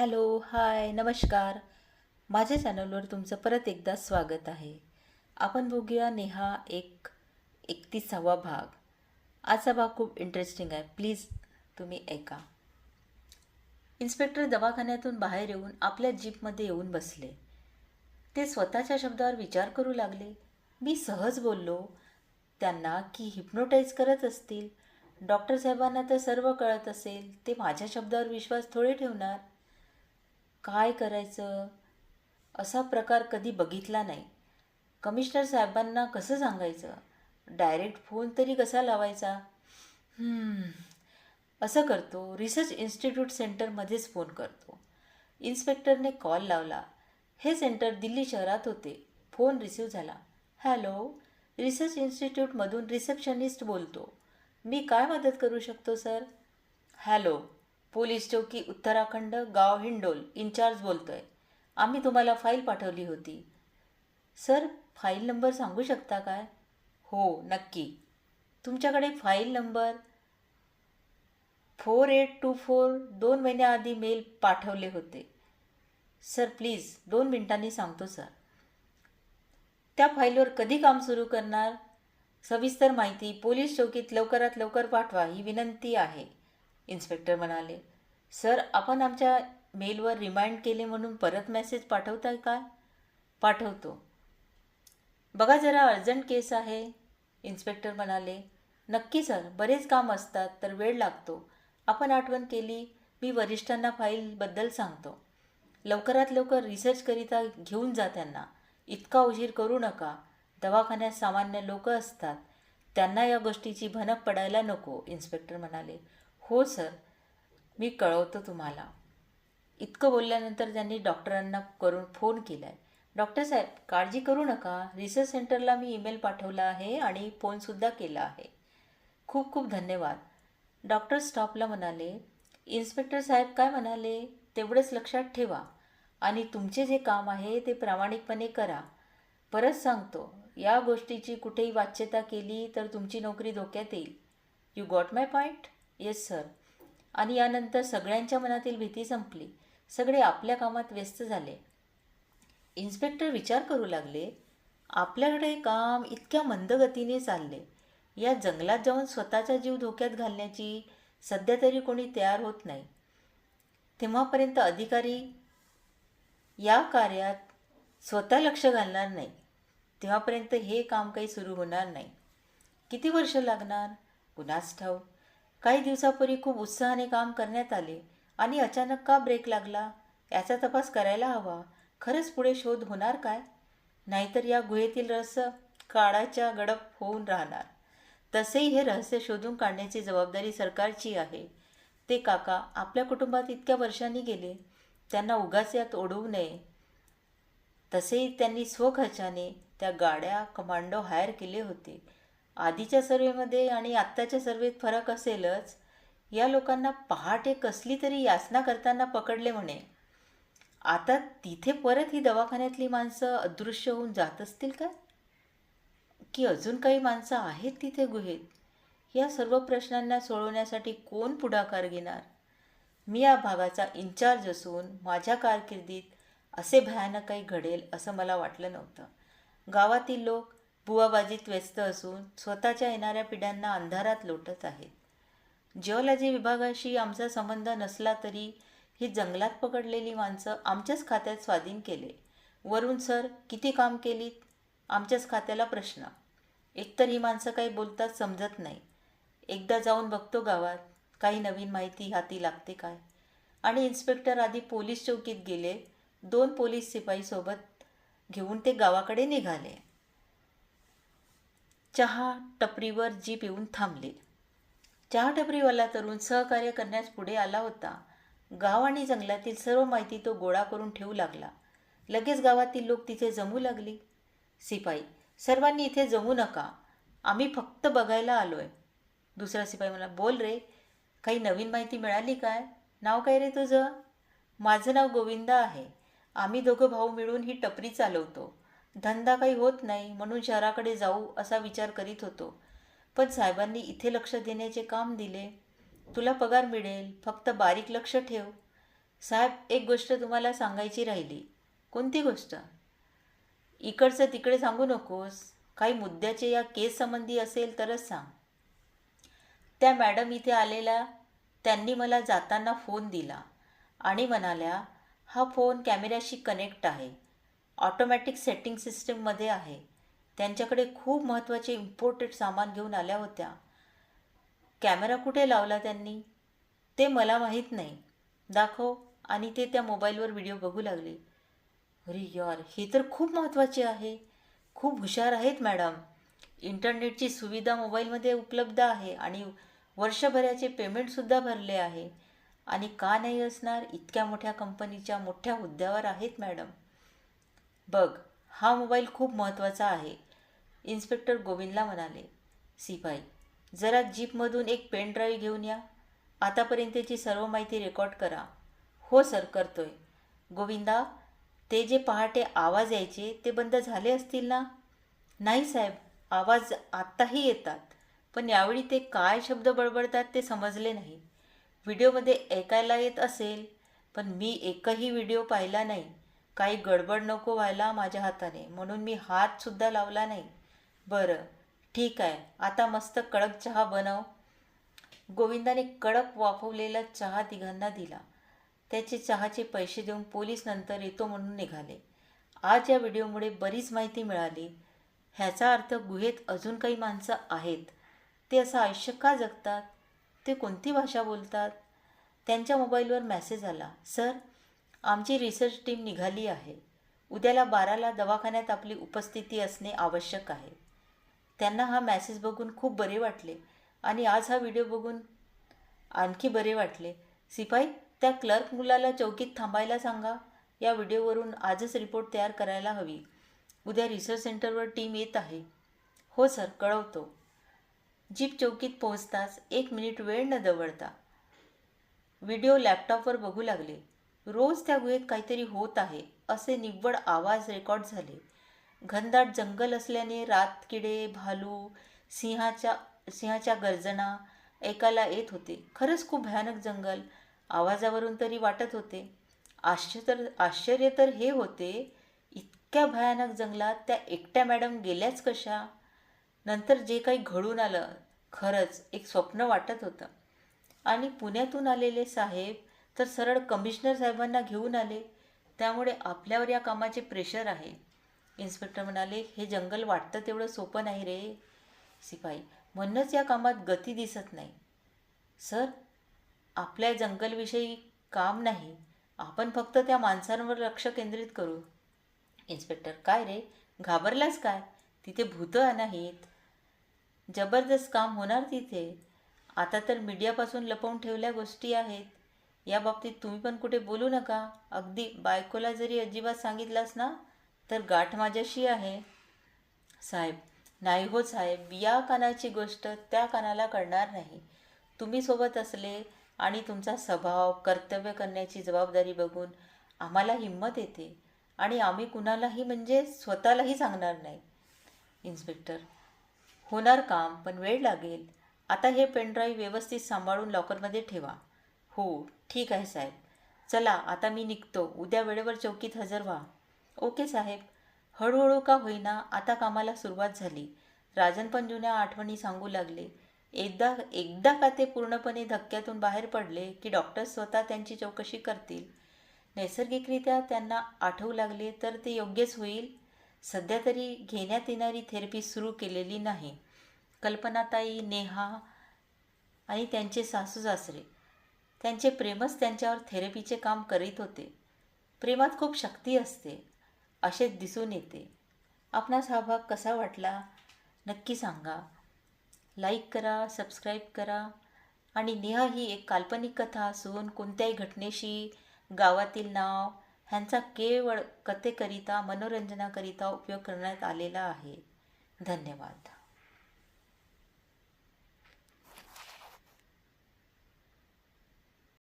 Hello hi नमस्कार. माझ्या चॅनलवर तुमचं परत एकदा स्वागत आहे. आपण बघूया नेहा एक एकतीसावा भाग. आजचा भाग खूप इंटरेस्टिंग आहे. प्लीज तुम्ही ऐका. इन्स्पेक्टर दवाखान्यातून बाहेर येऊन आपल्या जीपमध्ये येऊन बसले. ते स्वतःच्या शब्दावर विचार करू लागले. मी सहज बोललो त्यांना की हिप्नोटाईज करत असतील? डॉक्टर साहेबांना तर सर्व कळत असेल. ते माझ्या शब्दावर विश्वास थोडे ठेवणार. काय करायचं? असा प्रकार कधी बघितला नाही. कमिशनर साहेबांना कसं सांगायचं? डायरेक्ट फोन तरी कसा लावायचा? असं करतो. रिसर्च इन्स्टिट्यूट सेंटरमध्येच फोन करतो. इन्स्पेक्टरने कॉल लावला. हे सेंटर दिल्ली शहरात होते. फोन रिसीव झाला. हॅलो रिसर्च इन्स्टिट्यूटमधून रिसेप्शनिस्ट बोलतो. मी काय मदत करू शकतो सर? हॅलो पोलीस चौकी उत्तराखंड गाव हिंडोल इन्चार्ज बोलतोय. आम्ही तुम्हाला फाईल पाठवली होती. सर फाईल नंबर सांगू शकता काय? हो नक्की. तुमच्याकडे file number four eight two four दोन महिन्याआधी मेल पाठवले होते. सर प्लीज दोन मिनिटांनी सांगतो सर. त्या फाईलवर कधी काम सुरू करणार? सविस्तर माहिती पोलीस चौकीत लवकरात लवकर पाठवा ही विनंती आहे. इन्स्पेक्टर म्हणाले सर आपण आमच्या मेलवर रिमाइंड केले म्हणून परत मेसेज पाठवताय काय पाठवतो. बघा जरा अर्जंट केस आहे इन्स्पेक्टर म्हणाले. नक्की सर बरेच काम असतात तर वेळ लागतो. आपण आठवण केली मी वरिष्ठांना फाईलबद्दल सांगतो. लवकरात लवकर रिसर्चकरिता घेऊन जा त्यांना. इतका उशीर करू नका. दवाखान्यात सामान्य लोक असतात. त्यांना या गोष्टीची भनक पडायला नको इन्स्पेक्टर म्हणाले. हो सर. मी कळवतो तुम्हाला. इतकं बोलल्यानंतर त्यांनी डॉक्टरांना करून फोन केला आहे डॉक्टर साहेब काळजी करू नका. रिसर्च सेंटरला मी ईमेल पाठवला आहे आणि फोनसुद्धा केला आहे. खूप खूप धन्यवाद. डॉक्टर स्टॉपला म्हणाले इन्स्पेक्टर साहेब काय म्हणाले? तेवढंच लक्षात ठेवा आणि तुमचे जे काम आहे ते प्रामाणिकपणे करा. परत सांगतो या गोष्टीची कुठेही वाच्यता केली तर तुमची नोकरी धोक्यात येईल. You got my point yes sir आणि यानंतर सगळ्यांच्या मनातील भीती संपली. सगळे आपल्या कामात व्यस्त झाले. इन्स्पेक्टर विचार करू लागले आपल्याकडे काम इतक्या मंदगतीने चालले. या जंगलात जाऊन स्वतःचा जीव धोक्यात घालण्याची सध्या तरी कोणी तयार होत नाही. तेव्हापर्यंत अधिकारी या कार्यात स्वतः लक्ष घालणार नाही. तेव्हापर्यंत हे काम काही सुरू होणार नाही. किती वर्ष लागणार? कुणास ठाऊक. काही दिवसापूर्वी खूप उत्साहाने काम करण्यात आले आणि अचानक का ब्रेक लागला याचा तपास करायला हवा. खरंच पुढे शोध होणार काय? नाहीतर या गुहेतील रहस्य काळाच्या गडप होऊन राहणार. तसेही हे रहस्य शोधून काढण्याची जबाबदारी सरकारची आहे. ते काका आपल्या कुटुंबात इतक्या वर्षांनी गेले त्यांना उगाच यात ओढवू नये. तसेही त्यांनी स्वखर्चाने त्या गाड्या कमांडो हायर केले होते. आधीच्या सर्वेमध्ये आणि आत्ताच्या सर्वेत फरक असेलच या लोकांना पहाटे कसली तरी याचना करताना पकडले म्हणे. आता तिथे परत ही दवाखान्यातली माणसं अदृश्य होऊन जात असतील का? की अजून काही माणसं आहेत तिथे गुहेत? या सर्व प्रश्नांना सोडवण्यासाठी कोण पुढाकार घेणार? मी या भागाचा इन्चार्ज असून माझ्या कारकिर्दीत असे भयानक काही घडेल असं मला वाटलं नव्हतं. गावातील लोक बुवाबाजीत व्यस्त असून स्वतःच्या येणाऱ्या पिढ्यांना अंधारात लोटत आहेत जिओलॉजी विभागाशी आमचा संबंध नसला तरी ही जंगलात पकडलेली माणसं आमच्याच खात्यात स्वाधीन केले. वरून सर किती काम केलीत? आमच्याच खात्याला प्रश्न. एकतर ही माणसं काही बोलतात समजत नाही. एकदा जाऊन बघतो गावात काही नवीन माहिती हाती लागते काय? आणि इन्स्पेक्टर आधी पोलीस चौकीत गेले. दोन पोलीस शिपाईसोबत घेऊन ते गावाकडे निघाले. चहा टपरीवर जीप येऊन थांबले. चहा टपरीवाला तरुण सहकार्य करण्यास पुढे आला होता. गाव आणि जंगलातील सर्व माहिती तो गोळा करून ठेवू लागला. लगेच गावातील लोक तिथे जमू लागली. सिपाई सर्वांनी इथे जमू नका. आम्ही फक्त बघायला आलो आहे दुसरा सिपाई मला बोल रे काही नवीन माहिती मिळाली काय? नाव काय रे तुझं? माझं नाव गोविंदा आहे. आम्ही दोघं भाऊ मिळून ही टपरी चालवतो. धंदा काही होत नाही म्हणून शहराकडे जाऊ असा विचार करीत होतो. पण साहेबांनी इथे लक्ष देण्याचे काम दिले. तुला पगार मिळेल फक्त बारीक लक्ष ठेव. साहेब एक गोष्ट तुम्हाला सांगायची राहिली. कोणती गोष्ट? इकडचं तिकडे सांगू नकोस. काही मुद्द्याचे या केस संबंधी असेल तरच सांग. त्या मॅडम इथे आलेल्या त्यांनी मला जाताना फोन दिला आणि म्हणाल्या हा फोन कॅमेऱ्याशी कनेक्ट आहे. ऑटोमॅटिक सेटिंग सिस्टीममध्ये आहे. त्यांच्याकडे खूप महत्त्वाचे इम्पोर्टेड सामान घेऊन आल्या होत्या. कॅमेरा कुठे लावला त्यांनी? ते मला माहीत नाही. दाखव. आणि ते त्या मोबाईलवर व्हिडिओ बघू लागले. अरे यार हे तर खूप महत्त्वाचे आहे. खूप हुशार आहेत मॅडम. इंटरनेटची सुविधा मोबाईलमध्ये उपलब्ध आहे आणि वर्षभराचे पेमेंटसुद्धा भरले आहे. आणि का नाही असणार? इतक्या मोठ्या कंपनीच्या मोठ्या हुद्द्यावर आहेत मॅडम. बघ हा मोबाईल खूप महत्त्वाचा आहे. इन्स्पेक्टर गोविंदला म्हणाले सिपाई जरा जीपमधून एक पेन ड्राईव्ह घेऊन या. आतापर्यंतची सर्व माहिती रेकॉर्ड करा. हो सर करतोय. गोविंदा ते जे पहाटे आवाज यायचे ते बंद झाले असतील ना? नाही साहेब आवाज आत्ताही येतात. पण यावेळी ते काय शब्द बडबडतात ते समजले नाही. व्हिडिओमध्ये ऐकायला येत असेल पण मी एकही व्हिडिओ पाहिला नाही. काही गडबड नको व्हायला माझ्या हाताने. म्हणून मी हातसुद्धा लावला नाही. बरं ठीक आहे. आता मस्त कडक चहा बनव. गोविंदाने कडक वाफवलेला चहा तिघांना दिला. त्याचे चहाचे पैसे देऊन पोलीस नंतर येतो म्हणून निघाले. आज या व्हिडिओमुळे बरीच माहिती मिळाली. ह्याचा अर्थ गुहेत अजून काही माणसं आहेत. ते असं आयुष्य का जगतात? ते कोणती भाषा बोलतात? त्यांच्या मोबाईलवर मेसेज आला. सर आमची रिसर्च टीम निघाली आहे. उद्याला बाराला दवाखान्यात आपली उपस्थिती असणे आवश्यक आहे. त्यांना हा मॅसेज बघून खूप बरे वाटले आणि आज हा व्हिडिओ बघून आणखी बरे वाटले. सिपाई त्या क्लर्क मुलाला चौकीत थांबायला सांगा. या व्हिडिओवरून आजच रिपोर्ट तयार करायला हवी. उद्या रिसर्च सेंटरवर टीम येत आहे. हो सर कळवतो. जीप चौकीत पोहोचताच एक मिनिट वेळ न दवडता व्हिडिओ लॅपटॉपवर बघू लागले. रोज त्या गुहेत काहीतरी होत आहे असे निव्वळ आवाज रेकॉर्ड झाले. घनदाट जंगल असल्याने रातकिडे भालू सिंहाच्या सिंहाच्या गर्जना ऐकायला येत होते. खरंच खूप भयानक जंगल आवाजावरून तरी वाटत होते. आश्चर्य तर आश्चर्य तर हे होते इतक्या भयानक जंगलात त्या एकट्या मॅडम गेल्याच कशा? नंतर जे काही घडून आलं खरंच एक स्वप्न वाटत होतं. आणि पुण्यातून आलेले साहेब तर सरळ कमिशनर साहेबांना घेऊन आले. त्यामुळे आपल्यावर या कामाचे प्रेशर आहे. इन्स्पेक्टर म्हणाले हे जंगल वाटतं तेवढं सोपं नाही रे. सिपाई म्हणूनच या कामात गती दिसत नाही. सर आपल्या जंगलविषयी काम नाही. आपण फक्त त्या माणसांवर लक्ष केंद्रित करू. इन्स्पेक्टर काय रे? घाबरलास काय? तिथे भूतं नाहीत. जबरदस्त काम होणार तिथे. आता तर मीडियापासून लपवून ठेवल्या गोष्टी आहेत. या बाबतीत तुम्ही पण कुठे बोलू नका. अगदी बायकोला जरी अजिबात सांगितलास ना तर गाठ माझ्याशी आहे. साहेब नाही हो साहेब या कानाची गोष्ट त्या कानाला कळणार नाही. तुम्ही सोबत असले आणि तुमचा स्वभाव कर्तव्य करण्याची जबाबदारी बघून आम्हाला हिंमत येते. आणि आम्ही कुणालाही म्हणजे स्वतःलाही सांगणार नाही. इन्स्पेक्टर होणार काम पण वेळ लागेल. आता हे पेनड्राईव्ह व्यवस्थित सांभाळून लॉकरमध्ये ठेवा. हो. ठीक आहे साहेब. चला आता मी निघतो. उद्या वेळेवर चौकीत हजर व्हा. ओके साहेब. हळूहळू का होईना आता कामाला सुरुवात झाली. राजन पण जुन्या आठवणी सांगू लागले. एकदा एकदा का ते पूर्णपणे धक्क्यातून बाहेर पडले की डॉक्टर स्वतः त्यांची चौकशी करतील? नैसर्गिकरित्या त्यांना आठवू लागले तर ते योग्यच होईल? सध्या तरी घेण्यात येणारी थेरपी सुरू केलेली नाही. कल्पनाताई नेहा आणि त्यांचे सासू सासरे. त्यांचे प्रेमच त्यांच्यावर थेरपीचे काम करीत होते. प्रेमात खूप शक्ती असते असेच दिसून येते. आपणास हा भाग कसा वाटला नक्की सांगा. लाईक करा सबस्क्राईब करा आणि नेहा ही एक काल्पनिक कथा असून कोणत्याही घटनेशी गावातील नाव ह्यांचा केवळ कथेकरिता मनोरंजनाकरिता उपयोग करण्यात आलेला आहे. धन्यवाद.